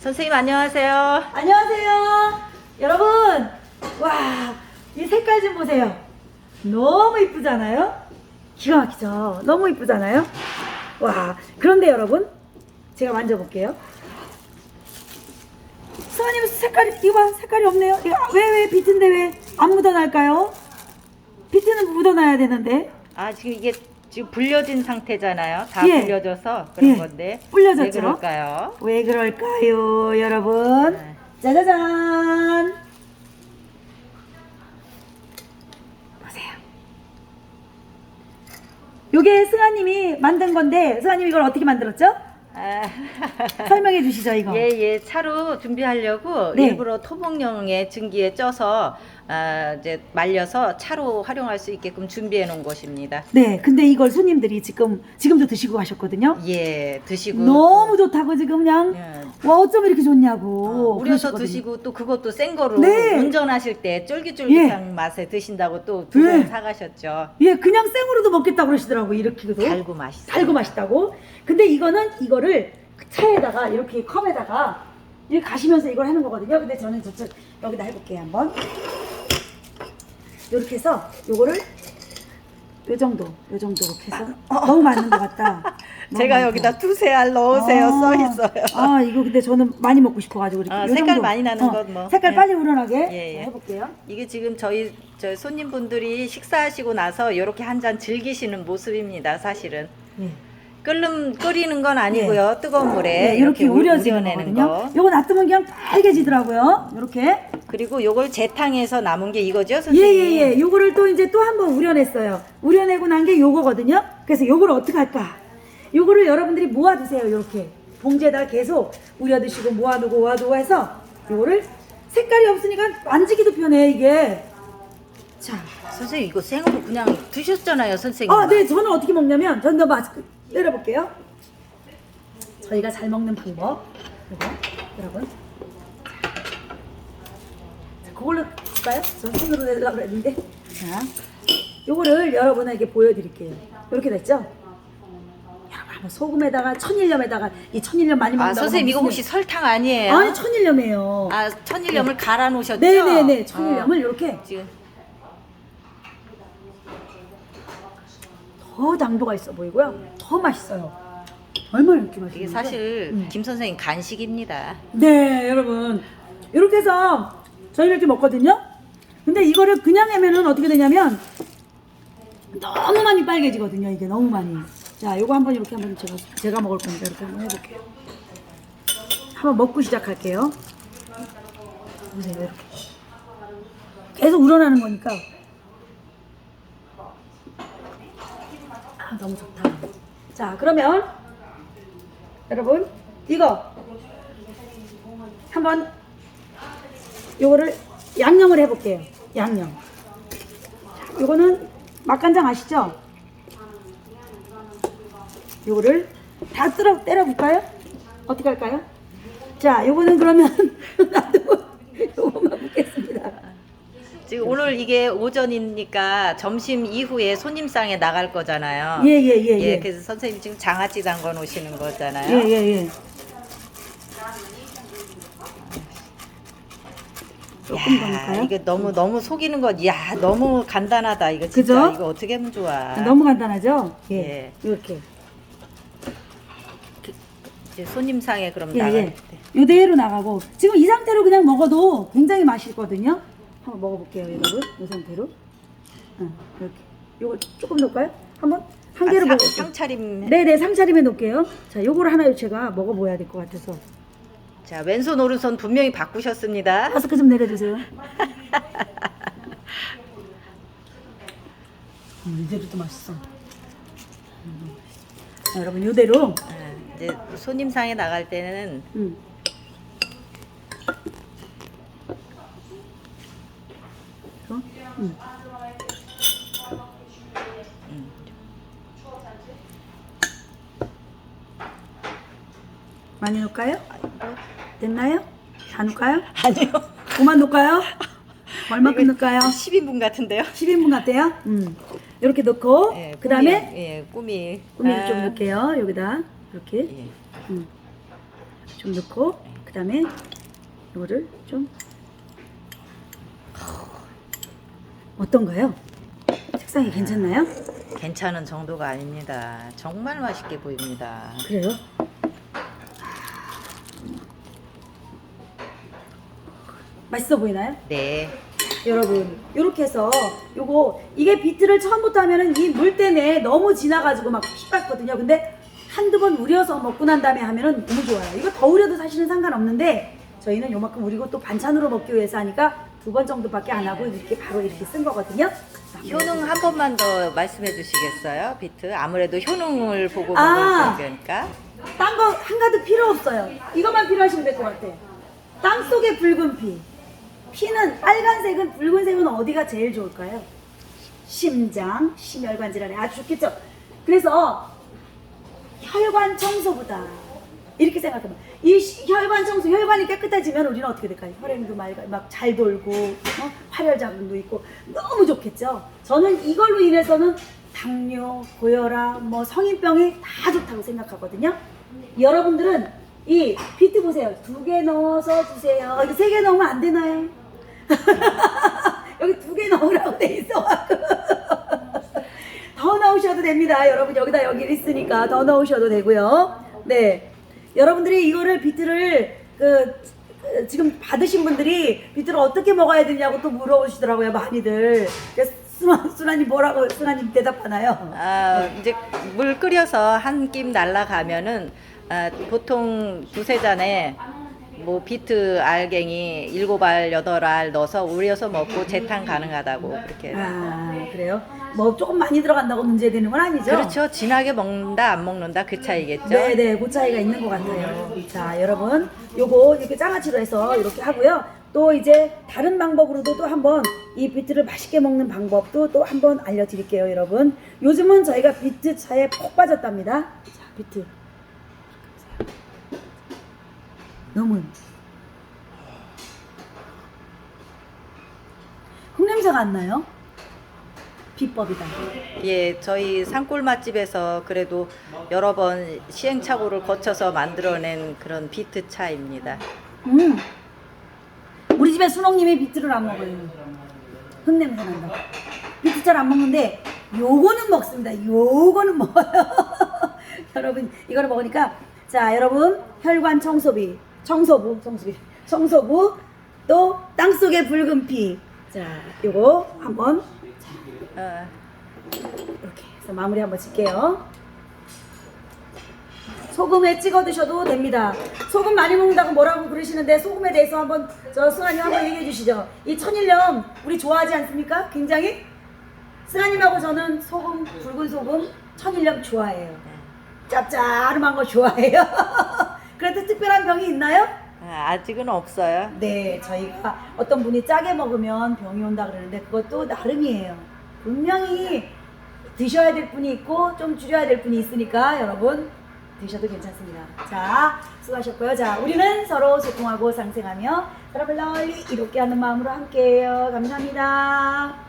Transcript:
선생님 안녕하세요. 안녕하세요. 여러분, 와, 이 색깔 좀 보세요. 너무 이쁘잖아요? 기가 막히죠? 너무 이쁘잖아요? 와, 그런데 여러분, 제가 만져볼게요. 수아님 색깔이, 이거 봐, 색깔이 없네요. 이거 왜, 왜 비트인데 왜 안 묻어날까요? 비트는 묻어놔야 되는데. 아 지금 이게 지금 불려진 상태잖아요. 다 예. 불려져서 그런 예. 건데 불려졌죠? 왜 그럴까요? 왜 그럴까요, 여러분? 네. 짜자잔! 보세요. 요게 승아님이 만든 건데, 승아님 이걸 어떻게 만들었죠? 아, 설명해 주시죠, 이거. 예, 예, 차로 준비하려고 네. 일부러 토목용의 증기에 쪄서 아, 이제 말려서 차로 활용할 수 있게끔 준비해 놓은 것입니다. 네, 근데 이걸 손님들이 지금, 지금도 드시고 가셨거든요? 예, 드시고 너무 좋다고 지금 그냥, 예. 와, 어쩜 이렇게 어, 좋냐고. 우려서 그러시거든요. 드시고 또 그것도 생 거로 네. 운전하실 때 쫄깃쫄깃한 맛에 드신다고 또 두 번 네. 사가셨죠. 예, 그냥 생으로도 먹겠다고 그러시더라고, 이렇게도. 달고 맛있어요. 달고 맛있다고. 근데 이거는 이거를 차에다가 이렇게 컵에다가 이렇게 가시면서 이걸 하는 거거든요. 근데 저는 저쪽 여기다 해볼게요 한번. 이렇게 해서 요거를 요 정도, 요 정도 이렇게 해서 너무 많은 것 같다. 제가. 여기다 두세 알 넣으세요 아, 써 있어요. 아 이거 근데 저는 많이 먹고 싶어가지고 이렇게 아, 요 색깔 정도. 많이 나는 건 뭐. 색깔 예. 빨리 우러나게 예, 예. 자, 해볼게요. 이게 지금 저희 저 손님분들이 식사하시고 나서 이렇게 한 잔 즐기시는 모습입니다. 사실은 예. 끓는 끓이는 건 아니고요. 뜨거운 물에 네, 이렇게 우- 우려지는 우려내는 거거든요. 거. 요거 놔두면 그냥 빨개지더라고요. 이렇게. 그리고 요걸 재탕해서 남은 게 이거죠, 선생님? 예예예. 요거를 또 이제 또 한번 우려냈어요. 우려내고 난 게 요거거든요. 그래서 요거를 어떻게 할까? 요거를 여러분들이 모아두세요. 요렇게 봉지에다가 계속 우려두시고 모아두고 모아두고 해서 요거를 색깔이 없으니까 만지기도 편해 이게. 자, 선생님 이거 생으로 그냥 드셨잖아요, 선생님. 아, 네, 저는 어떻게 먹냐면 저는 더 마스크 내려볼게요. 저희가 잘 먹는 방법. 이거 여러분. 자, 그걸로 줄까요? 저 손으로 내려고 그랬는데. 자, 요거를 여러분에게 보여드릴게요. 이렇게 됐죠? 한번 소금에다가 천일염에다가 이 천일염 많이 아, 먹는다고 선생님 이거 혹시 설탕 아니에요? 아니 천일염이에요. 아, 천일염을 갈아 놓으셨죠? 네네네 천일염을 이렇게 어, 지금 더 당도가 있어 보이고요. 더 맛있어요. 얼마나 이렇게 맛있는지. 이게 사실 음. 김 선생님 간식입니다. 네, 여러분. 이렇게 해서 저희는 이렇게 먹거든요. 근데 이거를 그냥 하면은 어떻게 되냐면 너무 많이 빨개지거든요. 이게 너무 많이. 자, 요거 한번 이렇게 한번 제가 제가 먹을 거니까 이렇게 한번 해볼게요. 한번 먹고 시작할게요. 보세요, 이렇게. 계속 우러나는 거니까. 아, 너무 좋다. 자, 그러면 여러분 이거 한번 요거를 양념을 해볼게요. 양념. 자, 요거는 맛간장 아시죠? 요거를 다 때려 때려 볼까요? 어떻게 할까요? 자, 요거는 그러면 놔두고 요거만 붓겠습니다. 지금 오늘 이게 오전이니까 점심 이후에 손님상에 나갈 거잖아요. 예, 예, 예, 예. 그래서 선생님 지금 장아찌 담궈 놓으시는 거잖아요. 예, 예, 예. 조금 더 야? 이게 너무 너무 속이는 거, 야 너무 간단하다. 이거 진짜 그죠? 이거 어떻게 하면 좋아? 너무 간단하죠? 예. 예. 이렇게. 이제 손님상에 그럼 예, 나갈 예. 때. 요대로 나가고 지금 이 상태로 그냥 먹어도 굉장히 맛있거든요. 한번 먹어볼게요, 여러분. 이 상태로. 응, 이렇게. 요거 조금 넣을까요? 한번 한 개로 아, 상, 먹어볼게요. 상차림. 네네, 상차림에 놓을게요. 자, 요거를 하나 제가 먹어봐야 될 것 같아서. 자 왼손 오른손 분명히 바꾸셨습니다. 마스크 좀 내려주세요. 음, 이대로도 맛있어. 음. 자, 여러분, 요대로. 예, 이제 손님상에 나갈 때는 음. 어? 음. 많이 넣을까요? 됐나요? 다 넣을까요? 아니요. 그만 넣을까요? 얼마큼 이거 넣을까요? 10인분 같은데요. 10인분 같아요? 음. 이렇게 넣고, 예, 그 다음에 꿈이, 예, 꾸미 아, 좀 넣을게요. 여기다. 이렇게. 예. 음. 좀 넣고 그 다음에 이거를 좀 어떤가요? 색상이 괜찮나요? 괜찮은 정도가 아닙니다. 정말 맛있게 보입니다. 그래요? 맛있어 보이나요? 네. 여러분 이렇게 해서 요거 이게 비트를 처음부터 하면은 이 물 때문에 너무 지나가지고 막 피받거든요 근데 한두 번 우려서 먹고 난 다음에 하면은 너무 좋아요 이거 더 우려도 사실은 상관없는데 저희는 요만큼 우리고 또 반찬으로 먹기 위해서 하니까 두 번 정도밖에 안 하고 이렇게 바로 이렇게 쓴 거거든요 효능 한 번만 더 말씀해 주시겠어요? 비트. 아무래도 효능을 보고 아. 먹을 거니까. 딴 거 한가득 필요 없어요 이것만 필요하시면 될 것 같아 땅 속의 붉은 피 피는 빨간색은 붉은색은 어디가 제일 좋을까요? 심장, 심혈관 질환에 아주 좋겠죠. 그래서 혈관 청소보다 이렇게 생각하면 이 시- 혈관 청소, 혈관이 깨끗해지면 우리는 어떻게 될까요? 혈행도 막 잘 돌고 어? 활혈 자궁도 있고 너무 좋겠죠. 저는 이걸로 인해서는 당뇨, 고혈압, 뭐 성인병이 다 좋다고 생각하거든요. 여러분들은 이 비트 보세요. 두 개 넣어서 주세요. 이거 세개 넣으면 안 되나요? 여기 두 개 넣으라고 돼 있어. 더 넣으셔도 됩니다. 여러분 여기다 여기 있으니까 더 넣으셔도 되고요. 네, 여러분들이 이거를 비트를 그 그, 지금 받으신 분들이 비트를 어떻게 먹어야 되냐고 또 물어보시더라고요 많이들. 수나 수나님 뭐라고 수나님 대답하나요? 아, 이제 물 끓여서 한 김 날라가면은 아, 보통 두세 잔에 뭐 비트 알갱이 일곱 알 여덟 알 넣어서 우려서 먹고 재탕 가능하다고 그렇게. 아 그래요? 뭐 조금 많이 들어간다고 문제되는 건 아니죠? 그렇죠. 진하게 먹는다 안 먹는다 그 차이겠죠. 네네, 그 차이가 있는 것 같아요. 자, 여러분, 요거 이렇게 장아찌로 해서 이렇게 하고요. 또 이제 다른 방법으로도 또 한번 이 비트를 맛있게 먹는 방법도 또 한번 알려드릴게요, 여러분. 요즘은 저희가 비트 차에 푹 빠졌답니다. 자, 비트. 너무. 흙냄새가 안 나요? 비법이다. 예, 저희 산골 맛집에서 그래도 여러 번 시행착오를 거쳐서 만들어낸 그런 비트 차입니다. 음. 우리 집에 순옥님이 비트를 안 먹어요. 흙냄새 난다. 비트 잘 안 먹는데 요거는 먹습니다. 요거는 먹어요. 여러분 이거를 먹으니까 자 여러분 혈관 청소비 청소부 청소비 청소부 또 땅속의 붉은 피. 자 요거 한번 어, 이렇게 해서 마무리 한번 짓게요. 소금에 찍어 드셔도 됩니다. 소금 많이 먹는다고 뭐라고 그러시는데 소금에 대해서 한번 저 승아님 한번 얘기해 주시죠. 이 천일염 우리 좋아하지 않습니까? 굉장히 승아님하고 저는 소금 붉은 소금 천일염 좋아해요. 짭짤한 거 좋아해요. 그래도 특별한 병이 있나요? 아, 아직은 없어요. 네, 저희가 어떤 분이 짜게 먹으면 병이 온다 그러는데 그것도 나름이에요. 분명히 드셔야 될 분이 있고 좀 줄여야 될 분이 있으니까 여러분 드셔도 괜찮습니다. 자, 수고하셨고요. 자, 우리는 서로 소통하고 상생하며 사람을 널리 이롭게 하는 마음으로 함께해요. 감사합니다.